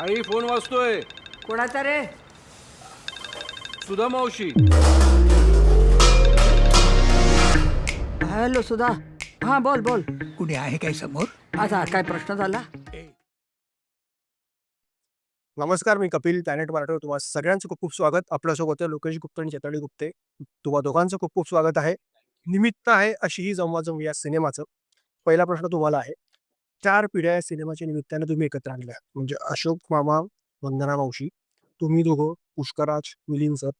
आई phone वाजतोय. कोणाचा रे? सुधा मावशी. हॅलो सुधा. हा बोल बोल. कुणी आहे काय समोर? आता काय प्रश्न झाला? नमस्कार मी कपिल प्लॅनेट मराठीवर तुम्हा सगळ्यांचं खूप खूप स्वागत. आपल्यासोबत आहे लोकेश गुप्त आणि चैताली गुप्ते. तुम्हा दोघांचं खूप खूप स्वागत आहे. निमित्त आहे अशी ही जमवाजमवी या सिनेमाचं. पहिला प्रश्न तुम्हाला आहे चार पिढ्या सिनेमाच्या निमित्ताने तुम्ही एकत्र आणल्या. म्हणजे अशोक मामा वंदना मावशी तुम्ही दोघं पुष्कराज मिलिंद सर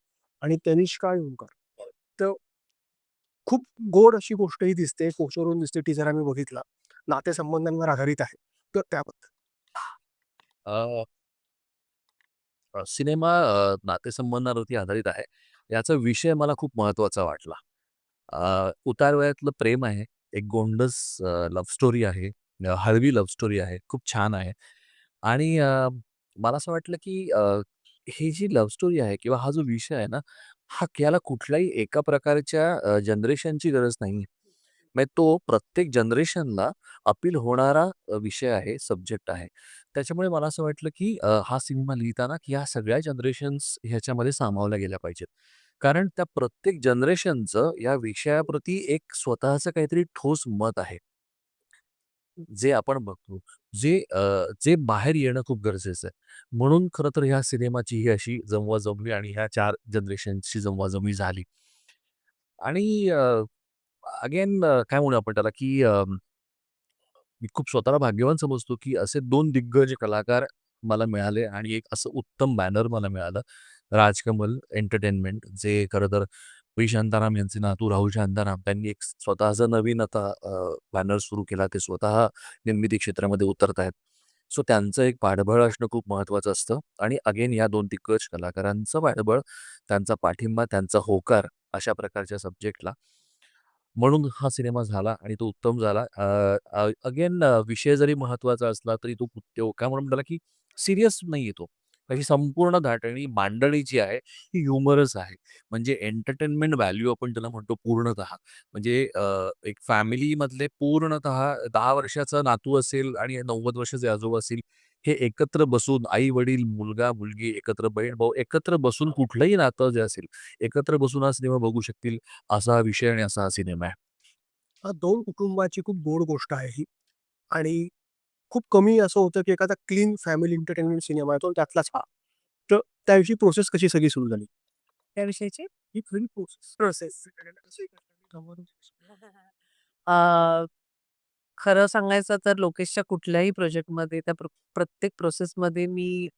आणि तनिष्का योनकर तर खूप गोड अशी गोष्टही दिसते कोसरून दिसते टीचर आम्ही बघितला. नातेसंबंधांवर आधारित आहे. तर त्याबद्दल. सिनेमा नातेसंबंधांवरती नातेसंबंधावरती आधारित आहे. याचा विषय मला खूप महत्त्वाचा वाटला. उतार वयातलं प्रेम आहे. एक गोंडस लव्ह स्टोरी आहे. अ, हळवी लव्ह स्टोरी आहे. खूप छान आहे. आणि अ, मला असं वाटलं की अ, ही जी लव्ह स्टोरी आहे किंवा हा जो विषय आहे ना हा याला कुठल्याही एका प्रकारच्या जनरेशनची गरज नाही म्हणजे तो प्रत्येक जनरेशनला अपील होणारा अ, विषय आहे सब्जेक्ट आहे. त्याच्यामुळे मला असं वाटलं की अ, हा सिनेमा लिहिताना की ह्या सगळ्या जनरेशन्स ह्याच्यामध्ये सामावल्या गेल्या पाहिजेत. कारण त्या प्रत्येक जनरेशनचं या विषयाप्रती एक स्वतःचं काहीतरी ठोस मत आहे. जे आपण बघतो जे अ, जे बाहेर येणं खूप गरजेचं आहे. म्हणून खरं तर ह्या सिनेमाची ही अशी जमवाजमवी आणि ह्या चार जनरेशनची जमवाजमवी झाली. आणि अगेन काय म्हणू आपण त्याला की अ, मी खूप स्वतःला भाग्यवान समजतो की असे दोन दिग्गज कलाकार मला मिळाले आणि एक असं उत्तम बॅनर मला मिळालं राजकमल एंटरटेनमेंट जे खरं तर पी शांताराम यांचे नातू राहुल शांताराम त्यांनी एक स्वतःचा नवीन आता बॅनर सुरू केला ते स्वतः निर्मिती क्षेत्रामध्ये उतरत आहेत सो त्यांचं एक पाठबळ असणं खूप महत्त्वाचं असतं. आणि अगेन या दोन दिग्गज कलाकारांचं पाठबळ त्यांचा पाठिंबा त्यांचा होकार अशा प्रकारच्या सब्जेक्टला म्हणून हा सिनेमा झाला आणि तो उत्तम झाला. अगेन विषय जरी महत्त्वाचा असला तरी तो तो काय म्हणून म्हटला की सिरियस नाही येतो ही संपूर्ण धाटणी मांडणी जी आहे ही ह्युमरस आहे. म्हणजे एंटरटेनमेंट व्हॅल्यू आपण त्याला म्हणतो पूर्णतः. म्हणजे अ, एक फॅमिलीमधले पूर्णतः दहा वर्षाचा नातू असेल आणि नव्वद वर्षाचे आजोबा असतील हे एकत्र बसून आई वडील मुलगा मुलगी एकत्र बहीण भाऊ एकत्र बसून कुठलंही नातं जे असेल एकत्र बसून हा सिनेमा बघू शकतील असा हा विषय आणि असा हा सिनेमा आहे. हा दोन कुटुंबाची खूप गोड गोष्ट आहे ही. आणि खूप कमी असं होतं की एखादा क्लीन फॅमिली एंटरटेनमेंट सिनेमा आहे तो त्यातलाच हा. तर त्याविषयी प्रोसेस कशी सगळी सुरू झाली? त्याविषयीची ही खरी प्रोसेस प्रोसेस अ, खरं सांगायचं तर लोकेशच्या कुठल्याही प्रोजेक्टमध्ये त्या प्र प्रत्येक प्रोसेसमध्ये मी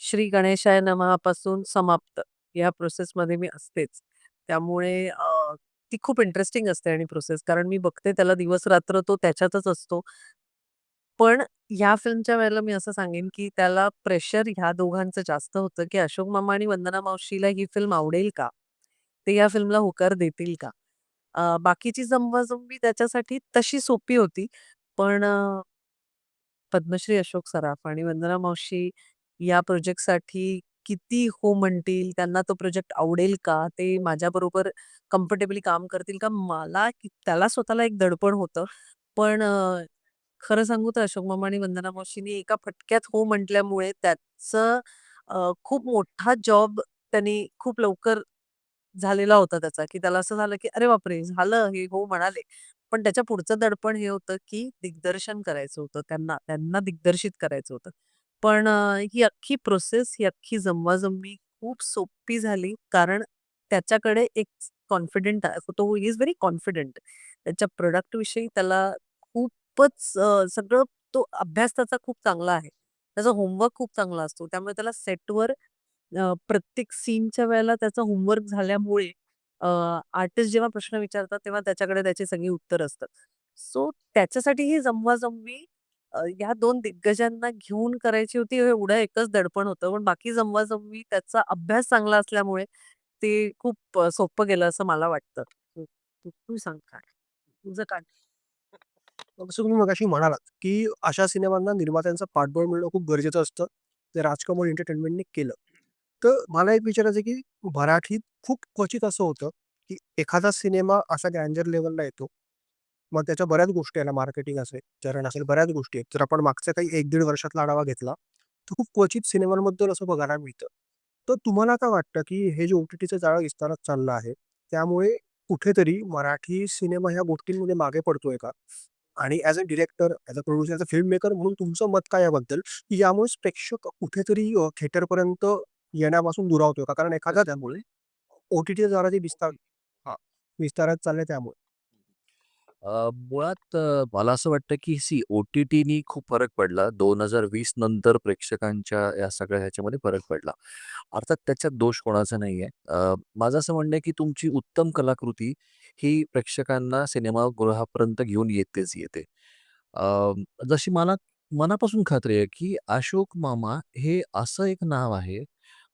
श्री गणेशाय नमःपासून समाप्त या प्रोसेसमध्ये मी असतेच. त्यामुळे अ, ती खूप इंटरेस्टिंग असते आणि प्रोसेस कारण मी बघते त्याला दिवस-रात्र तो त्याच्यातच असतो. पण या फिल्मच्या वेळेला मी असं सांगेन, की त्याला प्रेशर ह्या दोघांचं जास्त होतं, की अशोक मामा आणि वंदना मावशीला ही फिल्म आवडेल का? ते या फिल्मला होकार देतील का? अ, बाकीची जमवाजमवी त्याच्यासाठी तशी सोपी होती. पण अ, पद्मश्री अशोक सराफ आणि वंदना मावशी या प्रोजेक्टसाठी किती हो म्हणतील, त्यांना तो प्रोजेक्ट आवडेल का? ते माझ्याबरोबर कम्फर्टेबली काम करतील का? मला त्याला स्वतःला एक दडपण होतं. पण अ, खरं सांगू तर अशोक मामा आणि वंदना मावशींनी एका फटक्यात हो म्हटल्यामुळे त्याचं अ, खूप मोठा जॉब त्यांनी खूप लवकर झालेला होता त्याचा, की त्याला असं झालं, की "अरे बापरे! झालं हे हो म्हणाले." पण त्याच्या पुढचं दडपण हे होतं, की दिग्दर्शन करायचं होतं त्यांना. त्यांना दिग्दर्शित करायचं होतं. पण अ, ही अख्खी प्रोसेस, ही अख्खी जमवाजमवी खूप सोपी झाली. कारण त्याच्याकडे एक कॉन्फिडंट तो ही इज व्हेरी कॉन्फिडंट. त्याच्या प्रॉडक्टविषयी त्याला खूपच अ, सगळं तो अभ्यास त्याचा खूप चांगला आहे. त्याचा होमवर्क खूप चांगला असतो. त्यामुळे त्याला सेटवर अ, प्रत्येक सीनच्या वेळेला त्याचा होमवर्क झाल्यामुळे अ, आर्टिस्ट जेव्हा प्रश्न विचारतात, तेव्हा त्याच्याकडे त्याची सगळी उत्तरं असतात. सो त्याच्यासाठी ही जमवाजमवी अ, दोन 2 दिग्गजांना घेऊन करायची होती, एवढं एकच दडपण होतं. पण बाकी जमवाजमवी त्याचा अभ्यास चांगला असल्यामुळे ते खूप अ, सोपं गेलं असं मला वाटतं. तू सांग काय? तुझं काय? जसं तुम्ही मगाशी म्हणालात की अशा सिनेमांना निर्मात्यांचं पाठबळ मिळणं खूप गरजेचं असतं ते राजकमल एंटरटेनमेंटने केलं तर मला एक विचारायचं आहे की मराठीत खूप क्वचित असं होतं की एखादा सिनेमा अशा ग्रँजर लेवलला येतो मग त्याच्या बऱ्याच गोष्टी आहे मार्केटिंग असेल चरण असेल बऱ्याच गोष्टी आहेत जर आपण मागच्या काही एक दीड वर्षातला आढावा घेतला तर खूप क्वचित सिनेमांबद्दल असं बघायला मिळतं. तर तुम्हाला काय वाटतं, की हे जे ओ-टी-टीचं जाळं विस्तारत चाललं आहे, त्यामुळे कुठेतरी मराठी सिनेमा ह्या गोष्टींमध्ये मागे पडतोय का? आणि as a director, as a producer, as a film maker म्हणून तुमचं मत काय याबद्दल? की यामुळेच प्रेक्षक कुठेतरी अ, थिएटरपर्यंत येण्यापासून दुरावतोय का? कारण एखादा त्यामुळे? ओ-टी-टीचं जाळं जे विस्तार हां, विस्तारत चाललंय त्यामुळे. अ, मुळात अ, मला असं वाटतं, की सी ओ-टी-टीनी खूप फरक पडला. 2020 नंतर प्रेक्षकांच्या या सगळ्या ह्याच्यामध्ये फरक पडला. अर्थात त्याच्यात दोष कोणाचा नाही अ, माझं असं म्हणणं आहे, की तुमची उत्तम कलाकृती ही प्रेक्षकांना सिनेमागृहापर्यंत घेऊन येतेच येते. अ, जशी मला मनापासून खात्री आहे, की अशोक मामा हे असं एक नाव आहे,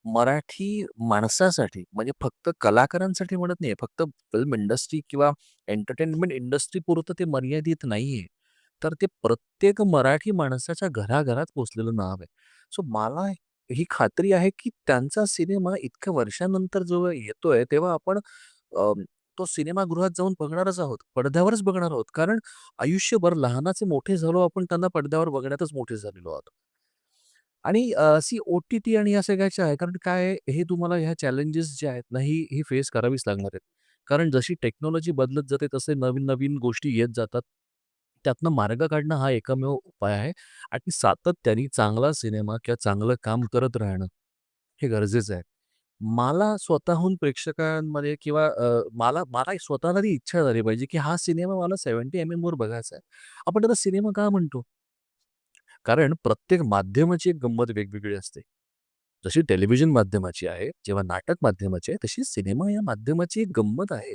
मराठी माणसासाठी म्हणजे फक्त कलाकारांसाठी म्हणत नाहीये, फक्त फिल्म इंडस्ट्री किंवा एंटरटेनमेंट इंडस्ट्रीपुरतं ते मर्यादित नाहीये. तर ते प्रत्येक मराठी माणसाच्या घराघरात पोहोचलेलं नाव आहे. सो मला ही खात्री आहे, की त्यांचा सिनेमा इतक्या वर्षानंतर जेव्हा येतोय, तेव्हा आपण अ, तो सिनेमागृहात जाऊन बघणारच आहोत. पडद्यावरच बघणार आहोत. कारण आयुष्यभर लहानाचे मोठे झालो आपण त्यांना पडद्यावर बघण्यातच मोठे झालेलो आहोत. आणि अ, सी ओ-टी-टी आणि या सगळ्याच्या आहे. कारण काय हे तुम्हाला ह्या चॅलेंजेस जे आहेत ना, ही ही फेस करावीच लागणार आहेत. कारण जशी टेक्नॉलॉजी बदलत जाते, तसे नवीन-नवीन गोष्टी येत जातात. त्यातनं मार्ग काढणं हा एकमेव उपाय आहे आणि सातत्याने चांगला सिनेमा किंवा चांगलं काम करत राहणं, हे गरजेचं आहे. मला स्वतःहून प्रेक्षकांमध्ये किंवा अ, मला मला स्वतःला ती इच्छा झाली पाहिजे, की हा सिनेमा मला 70 एम-एमवर बघायचा आहे. आपण त्याला सिनेमा का म्हणतो? कारण प्रत्येक माध्यमाची एक गंमत वेगवेगळी असते. जशी टेलिव्हिजन माध्यमाची आहे, जेव्हा नाटक माध्यमाची आहे, तशी सिनेमा या माध्यमाची एक गंमत आहे.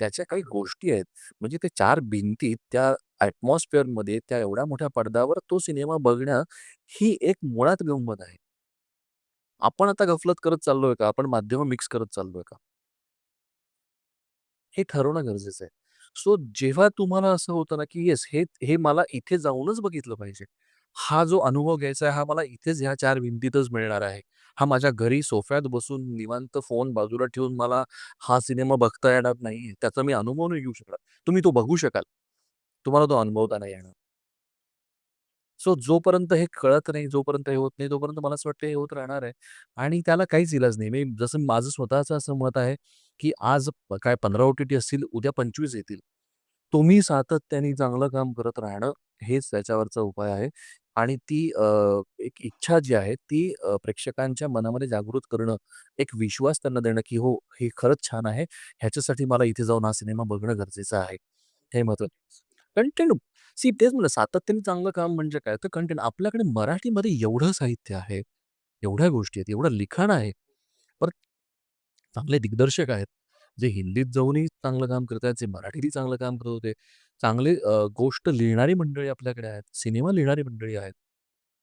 त्याच्या काही गोष्टी आहेत. म्हणजे ते चार भिंतीत त्या ॲटमॉस्फिअरमध्ये त्या एवढ्या मोठ्या पडद्यावर तो सिनेमा बघणं ही एक मुळात गंमत आहे. आपण आता गफलत करत चाललोय का? आपण माध्यमं मिक्स करत चाललोय का? हे ठरवणं गरजेचं आहे. सो जेव्हा तुम्हाला असं होतं ना, की येस हे हे मला इथे जाऊनच बघितलं पाहिजे. हा जो अनुभव घ्यायचा आहे, हा मला इथेच ह्या चार भिंतीतच मिळणार आहे. हा माझ्या घरी सोफ्यात बसून निवांत फोन बाजूला ठेवून मला हा सिनेमा बघता येणार नाहीये. त्याचा मी अनुभव नाही घेऊ शकणार. तुम्ही तो बघू शकाल. तुम्हाला तो अनुभवता नाही येणार. सो जोपर्यंत हे कळत नाही, जोपर्यंत हे होत नाही, तोपर्यंत मला असं वाटतं हे होत राहणार आहे आणि त्याला काहीच इलाज नाही. मी जसं माझं स्वतःचं असं मत आहे, की आज काय 15 ओ-टी-टी असतील, उद्या 25 येतील. तुम्ही सातत्याने चांगलं काम करत राहणं हेच त्याच्यावरचा उपाय आहे आणि ती अ, एक इच्छा जी आहे ती अ, प्रेक्षकांच्या मनामध्ये जागृत करणं, एक विश्वास त्यांना देणं, की हो, हे खरंच छान आहे. ह्याच्यासाठी मला इथे जाऊन हा सिनेमा बघणं गरजेचं आहे. हे महत्वाचं. कंटेंट सी तेच म्हणलं सातत्याने चांगलं काम म्हणजे काय? तर कंटेंट. आपल्याकडे मराठीमध्ये एवढं साहित्य आहे, एवढ्या गोष्टी आहेत, एवढं लिखाण आहे. परत चांगले दिग्दर्शक आहेत, जे हिंदीत जाऊनही चांगलं काम करतायत, जे मराठीतही चांगलं काम करत होते. चांगले अ, गोष्ट लिहिणारी मंडळी आपल्याकडे आहेत, सिनेमा लिहिणारी मंडळी आहेत.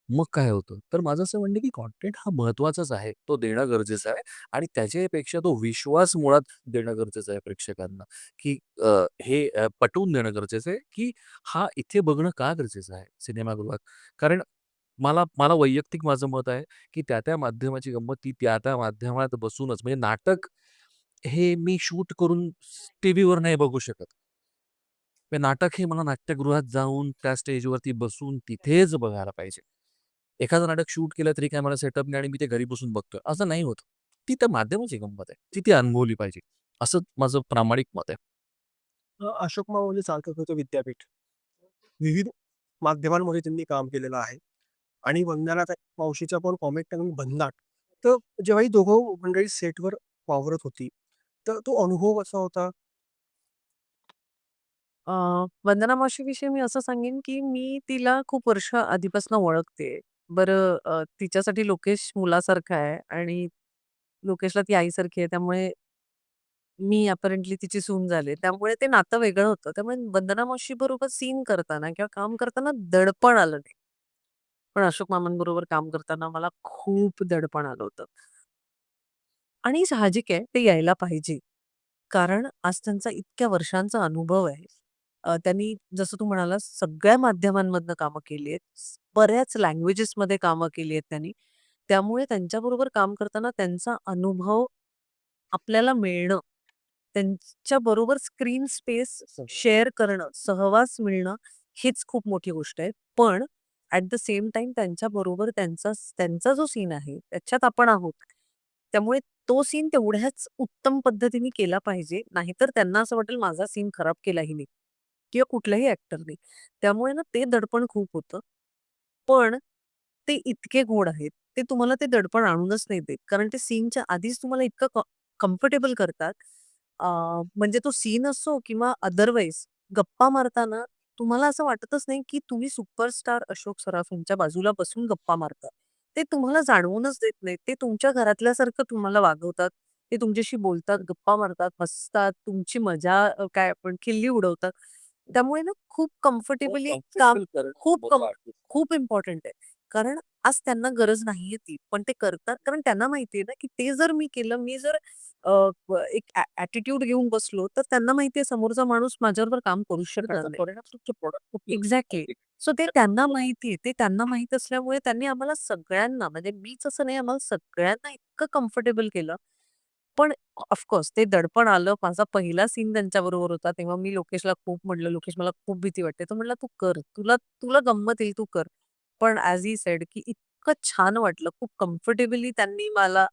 मग काय होतं? तर माझं असं म्हणणं आहे, की कंटेंट हा महत्त्वाचाच आहे. तो देणं गरजेचं आहे आणि त्याच्यापेक्षा तो विश्वास मुळात देणं गरजेचं आहे प्रेक्षकांना, की अ, हे अ, पटवून देणं गरजेचं आहे, की हा इथे बघणं का गरजेचं आहे सिनेमागृहात. कारण मला मला वैयक्तिक माझं मत आहे, की त्या-त्या माध्यमाची गंमत ती त्या-त्या माध्यमात बसूनच म्हणजे नाटक हे मी शूट करून टीव्हीवर नाही बघू शकत. ते नाटक हे मला नाट्यगृहात जाऊन त्या स्टेजवरती बसून तिथेच बघायला पाहिजे. एखादं नाटक शूट केलं तरी काय मला सेटअप नाही आणि मी ते घरी बसून बघतोय, असं नाही होत. ती त्या माध्यमाची गंमत आहे. ती ती अनुभवली पाहिजे. असं माझं प्रामाणिक मत आहे. अशोक अशोक मावळे होतं विद्यापीठ. विविध माध्यमांमध्ये त्यांनी काम केलेलं आहे आणि वंदना मावशीचा पण कॉमेट आणि भन्नाट. तर जेव्हा ही दोघं मंडळी सेटवर वावरत होती, तर तो अनुभव कसा होता? अ, वंदना मावशीविषयी मी असं सांगेन, की मी तिला खूप वर्ष आधीपासून ओळखते. बरं अ, तिच्यासाठी लोकेश मुलासारखा आहे आणि लोकेशला ती आईसारखी आहे. त्यामुळे मी अपॅरेंटली तिची सून झाले. त्यामुळे ते नातं वेगळं होतं. त्यामुळे वंदना मावशीबरोबर सीन करताना किंवा काम करताना दडपण आलं नाही. पण अशोक मामांबरोबर काम करताना मला खूप दडपण आलं होतं. आणि साहजिक आहे ते यायला पाहिजे. कारण आज त्यांचा इतक्या वर्षांचा अनुभव आहे. अ, त्यांनी जसं तू म्हणालास सगळ्या माध्यमांमधनं कामं केली आहेत. बऱ्याच लँग्वेजेसमध्ये कामं केली आहेत त्यांनी. त्यामुळे त्यांच्याबरोबर काम करताना त्यांचा अनुभव आपल्याला मिळणं, त्यांच्याबरोबर स्क्रीन स्पेस शेअर करणं, सहवास मिळणं हीच खूप मोठी गोष्ट आहे. पण ॲट द सेम टाईम त्यांच्याबरोबर त्यांचा त्यांचा जो सीन आहे त्याच्यात आपण आहोत. त्यामुळे तो सीन तेवढ्याच उत्तम पद्धतीने केला पाहिजे. नाहीतर त्यांना असं वाटेल माझा सीन खराब केला हिने किंवा कुठल्याही ॲक्टरने. त्यामुळे ना ते दडपण खूप होतं. पण ते इतके गोड आहेत. ते तुम्हाला ते दडपण आणूनच नाही देत. कारण ते सीनच्या आधीच तुम्हाला इतकं क कम्फर्टेबल करतात. अ, म्हणजे तो सीन असो किंवा अदरवाईज गप्पा मारताना तुम्हाला असं वाटतच नाही, की तुम्ही सुपरस्टार अशोक सराफ यांच्या बाजूला बसून गप्पा मारता. ते तुम्हाला जाणवूनच देत नाहीत. ते तुमच्या घरातल्यासारखं तुम्हाला वागवतात. ते तुमच्याशी बोलतात, गप्पा मारतात, हसतात, तुमची मजा अ, काय आपण खिल्ली उडवतात. त्यामुळे ना खूप कम्फर्टेबली काम खूप कम खूप इम्पोर्टंट आहे. कारण आज त्यांना गरज नाहीये ती. पण ते करतात कारण त्यांना माहिती आहे ना, की ते जर मी केलं, मी जर अ, ब एक ॲ ॲटिट्यूड घेऊन बसलो, तर त्यांना माहिती आहे समोरचा माणूस माझ्याबरोबर काम शकणार नाही. एक्झॅक्टली. सो ते त्यांना माहिती आहे. ते त्यांना माहीत असल्यामुळे त्यांनी आम्हाला सगळ्यांना म्हणजे मीच असं नाही, आम्हाला सगळ्यांना इतकं कम्फर्टेबल केलं. पण ऑफकोर्स ते दडपण आलं. माझा पहिला सीन त्यांच्याबरोबर होता. तेव्हा मी लोकेशला खूप म्हटलं, "लोकेश मला खूप भीती वाटते." तो म्हणाला, "तू कर. तुला तुला गंमत येईल, तू कर." पण ॲज ही सेड, की इतकं छान वाटलं. खूप कम्फर्टेबली त्यांनी मला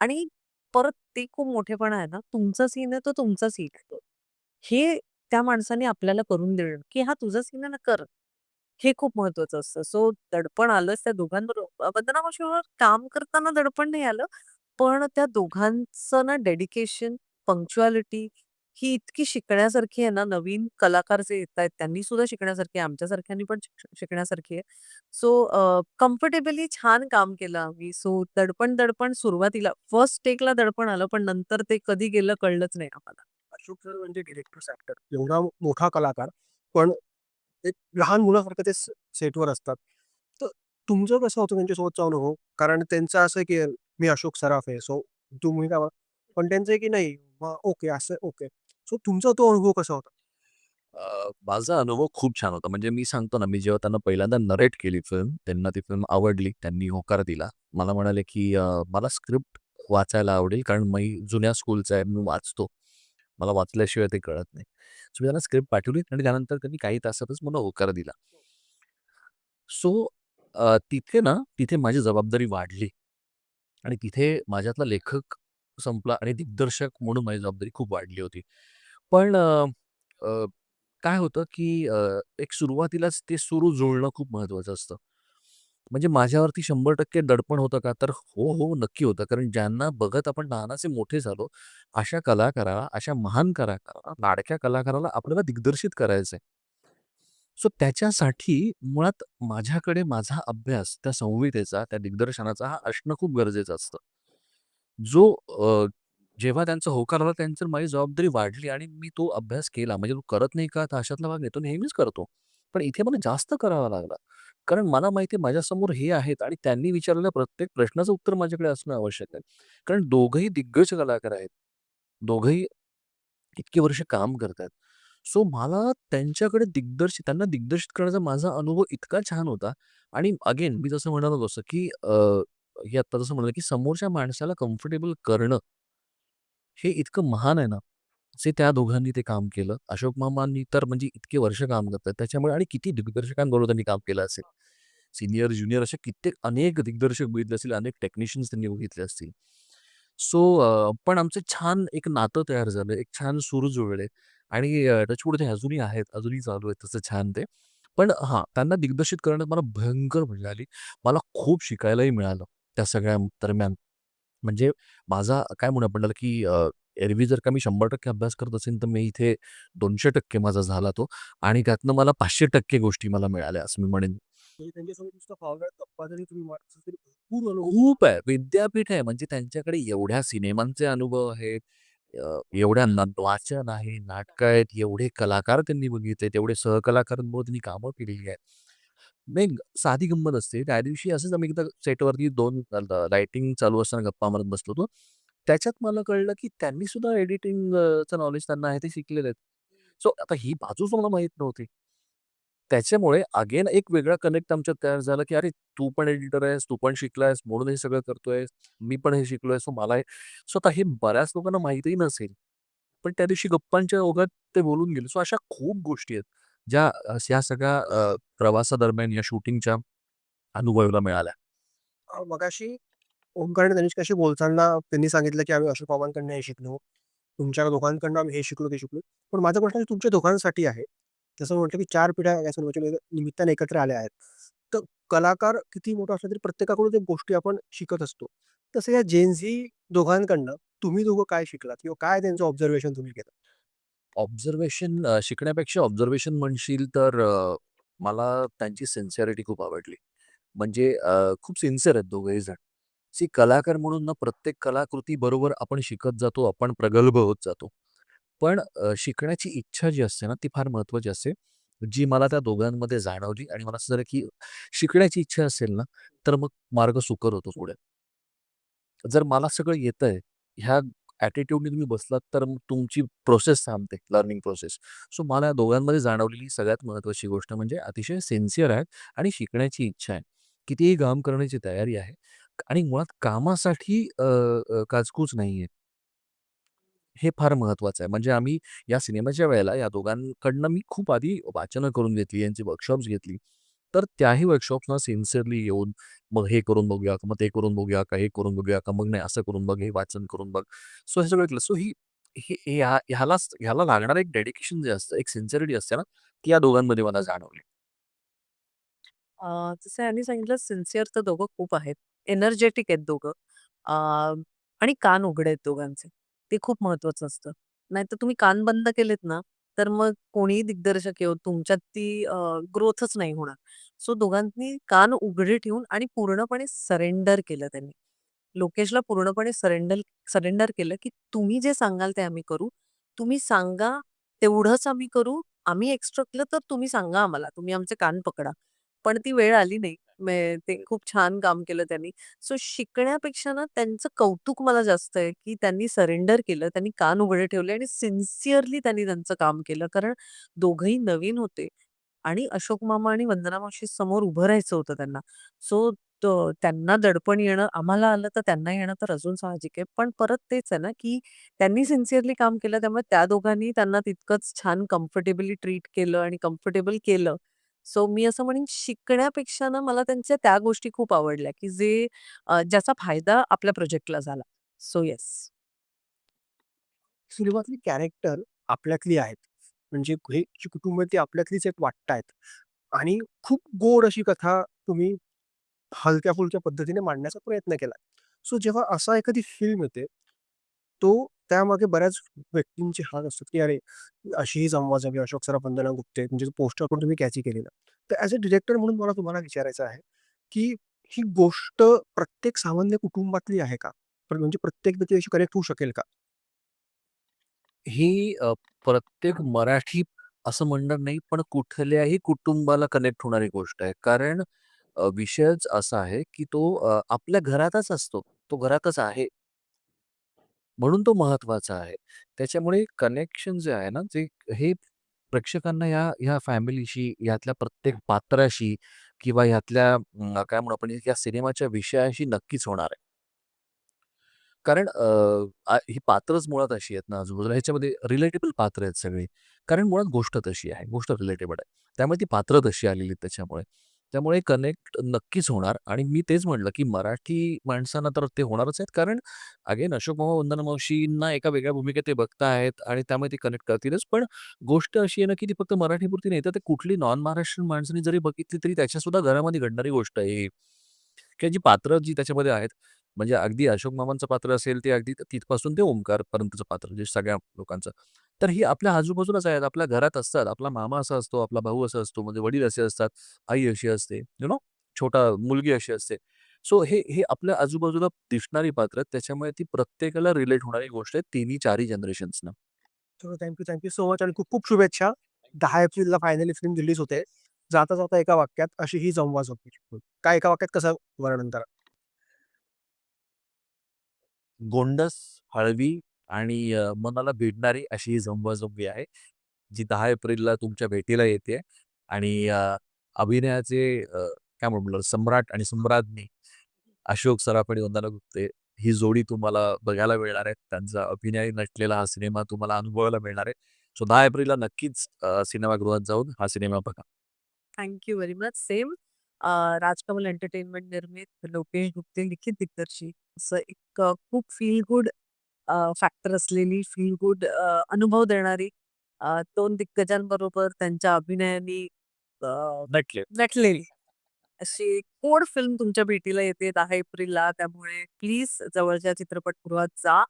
आणि परत ते खूप मोठेपणा आहे ना, तुमचा सीन आहे तो तुमचा सीन आहे. हे त्या माणसाने आपल्याला करून देणं, की "हा तुझा सीन आहे ना, कर." हे खूप महत्वाचं असतं. सो दडपण आलंच त्या दोघांबरोबर. वंदना काम करताना दडपण नाही आलं. पण त्या दोघांचं ना डेडिकेशन, पंक्च्युअलिटी ही इतकी शिकण्यासारखी आहे ना, नवीन कलाकार जे येत आहेत त्यांनी सुद्धा शिकण्यासारखी आहे. आमच्यासारख्यांनी पण शिक शिकण्यासारखी आहे. सो अ, कम्फर्टेबली छान काम केलं आम्ही. सो दडपण-दडपण सुरुवातीला फर्स्ट टेकला दडपण आलं, पण नंतर ते कधी गेलं कळलंच नाही आम्हाला. अशोक सर म्हणजे डिरेक्टर्स ॲक्टर. एवढा मोठा कलाकार, पण एक लहान मुलासारखं ते सेटवर असतात. तर तुमचं कसं होतं त्यांच्यासोबतचा अनुभव? हो? कारण त्यांचं असं की मी अशोक सराफ आहे. सो तुम्ही काय पण त्यांचं आहे, की नाही ओके असं ओके. सो तुमचा तो अनुभव कसा होता? अ, माझा अनुभव खूप छान होता. म्हणजे मी सांगतो ना, मी जेव्हा त्यांना पहिल्यांदा नरेट केली फिल्म, त्यांना ती फिल्म आवडली. त्यांनी होकार दिला. मला म्हणाले, की अ, "मला स्क्रिप्ट वाचायला आवडेल, कारण मी जुन्या स्कूलचा आहे, मी वाचतो. मला वाचल्याशिवाय ते कळत नाही." सो मी त्यांना स्क्रिप्ट पाठवली आणि त्यानंतर त्यांनी काही तासातच मला होकार दिला. सो अ, तिथे ना, तिथे माझी जबाबदारी वाढली आणि तिथे माझ्यातला लेखक संपला आणि दिग्दर्शक म्हणून माझी जबाबदारी खूप वाढली होती. पण अ, अ, काय होतं, की अ, एक सुरुवातीलाच ते सुरू जुळणं खूप महत्त्वाचं असतं. म्हणजे माझ्यावरती 100% दडपण होतं का? तर हो, हो, नक्की होतं. कारण ज्यांना बघत आपण लहानाचे मोठे झालो, अशा कलाकाराला, अशा महान कलाकाराला, लाडक्या कलाकाराला आपल्याला दिग्दर्शित करायचं आहे. सो त्याच्यासाठी मुळात माझ्याकडे माझा अभ्यास, त्या संहितेचा, त्या दिग्दर्शनाचा हा असणं खूप गरजेचं असतं. जो अ, जेव्हा त्यांचा होकार आला, त्यांचं माझी जबाबदारी वाढली आणि मी तो अभ्यास केला. म्हणजे "तू करत नाही का?" तर अशातला भाग नाही. तो नेहमीच करतो. पण इथे मला जास्त करावा लागला. कारण मला माहिती आहे माझ्यासमोर हे आहेत आणि त्यांनी विचारलेल्या प्रत्येक प्रश्नाचं उत्तर माझ्याकडे असणं आवश्यक आहे. कारण दोघंही दिग्गज कलाकार आहेत. दोघंही इतकी वर्ष काम करतायत. सो मला त्यांच्याकडे दिग्दर्शित त्यांना दिग्दर्शित करण्याचा माझा अनुभव इतका छान होता आणि अगेन मी जसं म्हणालो तसं, की अ, हे आत्ता जसं म्हणलं की समोरच्या माणसाला कम्फर्टेबल करणं हे इतकं महान आहे ना, जे त्या दोघांनी ते काम केलं. अशोक मामांनी तर म्हणजे इतके वर्ष काम करतात. त्याच्यामुळे आणि किती दिग्दर्शकांबरोबर त्यांनी काम केलं असेल. सीनियर, ज्युनियर असे कित्येक अनेक दिग्दर्शक बघितले असतील, अनेक टेक्निशियन्स त्यांनी बघितले असतील. सो अ, पण आमचं छान एक नातं तयार झालं. एक छान सूर जुळले आणि अ, टचवूड ते अजूनही आहेत. अजूनही चालू आहेत तसं छान ते. पण हां, त्यांना दिग्दर्शित करण्यात मला भयंकर मजा आली. मला खूप शिकायलाही मिळालं त्या सगळ्या दरम्यान. म्हणजे माझा काय म्हणू आपण त्याला, की अ, एरवी जर का मी 100% अभ्यास करत असेन, तर मी इथे 200% माझा झाला तो आणि त्यातनं मला 500% गोष्टी मला मिळाल्या असं मी म्हणेन. म्हणजे त्यांच्यासोबत नुसतं फावल्यात गप्पा जरी तुम्ही मारत असाल तरी भरपूर अनुभव खूप आहे. विद्यापीठ आहे. म्हणजे त्यांच्याकडे एवढ्या सिनेमांचे अनुभव आहेत. अ, एवढ्या न वाचन आहे, नाटकं आहेत, एवढे कलाकार त्यांनी बघितले, तेवढे सहकलाकारांबरोबर त्यांनी कामं केलेली आहेत. नाही साधी गंमत असते. त्या दिवशी असंच आम्ही एकदा सेटवरती 2 अ, लाइटिंग चालू असताना गप्पा मारत बसलो होतो. त्याच्यात मला कळलं, की त्यांनी सुद्धा एडिटिंग चं नॉलेज त्यांना आहे, ते शिकलेले आहेत. सो आता ही बाजूच मला माहीत नव्हती. त्याच्यामुळे अगेन एक वेगळा कनेक्ट आमच्यात तयार झाला, की "अरे, तू पण एडिटर आहेस, तू पण शिकलायस म्हणून हे सगळं करतोयस. मी पण हे शिकलोय, सो मला हे" सो आता हे बऱ्याच लोकांना माहीतही नसेल. पण त्या दिवशी गप्पांच्या ओघात ते बोलून गेले. सो अशा खूप गोष्टी आहेत, ज्या अ, या सगळ्या अ, प्रवासादरम्यान या शूटिंगच्या अनुभवाला मिळाल्या. अ, मगाशी ओमकार आणि तनिष्काशी बोलताना त्यांनी सांगितलं, की आम्ही अशोक मामांकडनं हे शिकलो. तुमच्या दोघांकडनं आम्ही हे शिकलो, ते शिकलो. पण माझा प्रश्न तुमच्या दोघांसाठी आहे. जसं म्हटलं, की 4 पिढ्या या सिनेमाच्या निमित्ताने एकत्र आल्या आहेत. तर कलाकार किती मोठा असला तरी प्रत्येकाकडून त्या गोष्टी आपण शिकत असतो. तसं या जेन झी दोघांकडनं तुम्ही दोघं काय शिकलात किंवा काय त्यांचं ऑब्झर्वेशन तुम्ही केलं? ऑब्झर्वेशन अ, शिकण्यापेक्षा ऑब्झर्वेशन म्हणशील तर अ, मला त्यांची सिन्सिअरिटी खूप आवडली. म्हणजे अ, खूप सिन्सिअर आहेत दोघेही जण. सी कलाकार म्हणून ना प्रत्येक कलाकृती बरोबर आपण शिकत जातो, आपण प्रगल्भ होत जातो. पण अ, शिकण्याची इच्छा जी असते ना, ती फार महत्त्वाची असते. जी मला त्या दोघांमध्ये जाणवली आणि मला असं झालं, की शिकण्याची इच्छा असेल ना, तर मग मार्ग सुकर होतो पुढे. जर मला सगळं येतंय, ह्या ॲटिट्यूडने तुम्ही बसलात, तर मग तुमची प्रोसेस थांबते, लर्निंग प्रोसेस. सो मला या दोघांमध्ये जाणवलेली सगळ्यात महत्त्वाची गोष्ट म्हणजे अतिशय सिन्सिअर आहेत आणि शिकण्याची इच्छा आहे. कितीही काम करण्याची तयारी आहे आणि मुळात कामासाठी काजकूच नाही काचकूच नाहीये. हे फार महत्त्वाचं आहे. म्हणजे आम्ही या सिनेमाच्या वेळेला या दोघांकडनं मी खूप आधी वाचनं करून घेतली, यांची वर्कशॉप्स घेतली. तर त्याही वर्कशॉप्सना सिन्सिअरली येऊन, मग हे करून बघूया का, मग ते करून बघूया का, हे करून बघूया का, मग नाही असं करून बघ, हे वाचन करून बघ. सो हे सगळं केलं. सो ही हे ह्या ह्यालाच ह्याला लागणारं एक डेडिकेशन जे असतं, एक सिन्सिअरिटी असते ना, ती या दोघांमध्ये मला जाणवली. अ, जसं यांनी सांगितलं सिन्सिअर तर दोघं खूप आहेत. एनर्जेटिक आहेत दोघं. अ, आणि कान उघडे आहेत दोघांचे. ते खूप महत्वाचं असतं. नाहीतर तुम्ही कान बंद केलेत ना, तर मग कोणीही दिग्दर्शक येवो तुमच्यात ती अ, ग्रोथच नाही होणार. सो दोघांनी कान उघडे ठेवून आणि पूर्णपणे सरेंडर केलं त्यांनी. लोकेशला पूर्णपणे सरेंडर सरेंडर केलं, की तुम्ही जे सांगाल ते आम्ही करू. तुम्ही सांगा तेवढंच आम्ही करू. आम्ही एक्स्ट्रा केलं तर तुम्ही सांगा आम्हाला. तुम्ही आमचे कान पकडा. पण ती वेळ आली नाही. मे ते खूप छान काम केलं त्यांनी. सो शिकण्यापेक्षा ना त्यांचं कौतुक मला जास्त आहे, की त्यांनी सरेंडर केलं. त्यांनी कान उघडे ठेवले आणि सिन्सिअरली त्यांनी त्यांचं काम केलं. कारण दोघंही नवीन होते आणि अशोक मामा आणि वंदना मावशी समोर उभं राहायचं होतं त्यांना. सो त त्यांना दडपण येणं आम्हाला आलं तर त्यांना येणं तर अजून साहजिक आहे. पण परत तेच आहे ना, की त्यांनी सिन्सिअरली काम केलं त्यामुळे त्या दोघांनी त्यांना तितकंच छान कम्फर्टेबली ट्रीट केलं आणि कम्फर्टेबल केलं. सो मी असं म्हणेन शिकण्यापेक्षा ना मला त्यांच्या त्या गोष्टी खूप आवडल्या, की जे अ, ज्याचा फायदा आपल्या प्रोजेक्टला झाला. So yes. सिनेमातली कॅरेक्टर आपल्यातली आहेत. म्हणजे हे जी कुटुंब ती आपल्यातलीच एक वाटतायत आणि खूप गोड अशी कथा तुम्ही हलक्या-फुलक्या पद्धतीने मांडण्याचा प्रयत्न केला. सो जेव्हा असा एखादी फिल्म येते, तो त्यामागे बऱ्याच व्यक्तींचे हात असतात, की अरे, अशीही संवाद झाली अशोक सराफ, वंदना गुप्ते म्हणजे पोस्टर पण तुम्ही कॅची केलेलं. तर ॲज अ डिरेक्टर म्हणून मला तुम्हाला विचारायचं आहे, की ही गोष्ट प्रत्येक सामान्य कुटुंबातली आहे का? पण म्हणजे प्रत्येक व्यक्ती अशी कनेक्ट होऊ शकेल का? ही अ, प्रत्येक मराठी असं म्हणणार नाही, पण कुठल्याही कुटुंबाला कनेक्ट होणारी गोष्ट आहे. कारण अ, विषयच असा आहे, की तो अ, आपल्या घरातच असतो. तो घरातच आहे. म्हणून तो महत्त्वाचा आहे. त्याच्यामुळे कनेक्शन जे आहे ना, ते हे प्रेक्षकांना या ह्या फॅमिलीशी, यातल्या प्रत्येक पात्राशी किंवा यातल्या अ, काय म्हणू आपण या सिनेमाच्या विषयाशी नक्कीच होणार आहे. कारण अ, आ ही पात्रच मुळात अशी आहेत ना आजूबाजूला ह्याच्यामध्ये रिलेटेबल पात्र आहेत सगळी. कारण मुळात गोष्ट तशी आहे. गोष्ट रिलेटेबल आहे. त्यामुळे ती पात्र तशी आलेली आहेत त्याच्यामुळे. त्यामुळे कनेक्ट नक्कीच होणार आणि मी तेच म्हटलं, की मराठी माणसांना तर ते होणारच आहेत. कारण अगेन अशोक मामा, वंदना मावशींना एका वेगळ्या भूमिकेत ते बघताहेत आणि त्यामुळे ते कनेक्ट करतीलच. पण गोष्ट अशी आहे ना, की ती फक्त मराठीपुरती नाही, तर ते कुठली नॉन महाराष्ट्रीयन माणसाने जरी बघितली, तरी त्याच्यासुद्धा घरामध्ये घडणारी गोष्ट आहे ही. किंवा जी पात्र जी त्याच्यामध्ये आहेत, म्हणजे अगदी अशोक मामांचं पात्र असेल, ते अगदी तिथपासून ते ओमकारपर्यंतचं पात्र, जे सगळ्या लोकांचं. तर ही आपल्या आजूबाजूलाच आहेत, आपल्या घरात असतात. आपला मामा असा असतो, आपला भाऊ असा असतो, म्हणजे वडील असे असतात, आई अशी असते, यू नो छोटा मुलगी अशी असते. सो हे हे आपल्या आजूबाजूला दिसणारी पात्र आहेत. त्याच्यामुळे ती प्रत्येकाला रिलेट होणारी गोष्ट आहे, तिन्ही चारही जनरेशन्सना. चलो thank you, thank you so much आणि खूप-खूप शुभेच्छा. 10 एप्रिलला फायनली फिल्म रिलीज होते. जाता-जाता एका वाक्यात अशी ही संवाद होती. काय एका वाक्यात कसं वर्णन करा? गोंडस, हळवी आणि अ, मनाला भिडणारी अशी ही झंबा-झंबी आहे, जी 10 एप्रिलला तुमच्या भेटीला येते आणि अ, अभिनयाचे अ, काय म्हणू सम्राट आणि सम्राज्ञी अशोक सराफ आणि वंदना गुप्ते ही जोडी तुम्हाला बघायला मिळणार आहे. त्यांचा अभिनय नटलेला हा सिनेमा तुम्हाला अनुभवायला मिळणार आहे. सो 10 एप्रिलला नक्कीच अ, सिनेमागृहात जाऊन हा सिनेमा बघा. Thank you very much. Same uh, Rajkamal entertainment निर्मित, लोकेश गुप्ते लिखित दिग्दर्शित असं एक अ, खूप फील गुड फॅक्टर असलेली, फील गुड अनुभव देणारी अ, 2 दिग्गजांबरोबर त्यांच्या अभिनयाने अ, नटले. नटलेली अशी गोड फिल्म तुमच्या भेटीला येते 10 एप्रिलला. त्यामुळे प्लीज जवळच्या चित्रपटगृहात जा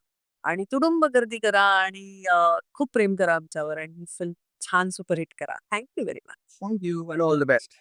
आणि तुडुंब गर्दी करा आणि अ, खूप प्रेम करा आमच्यावर आणि ही फिल्म छान सुपरहिट करा. Thank you very much. Thank you and all the best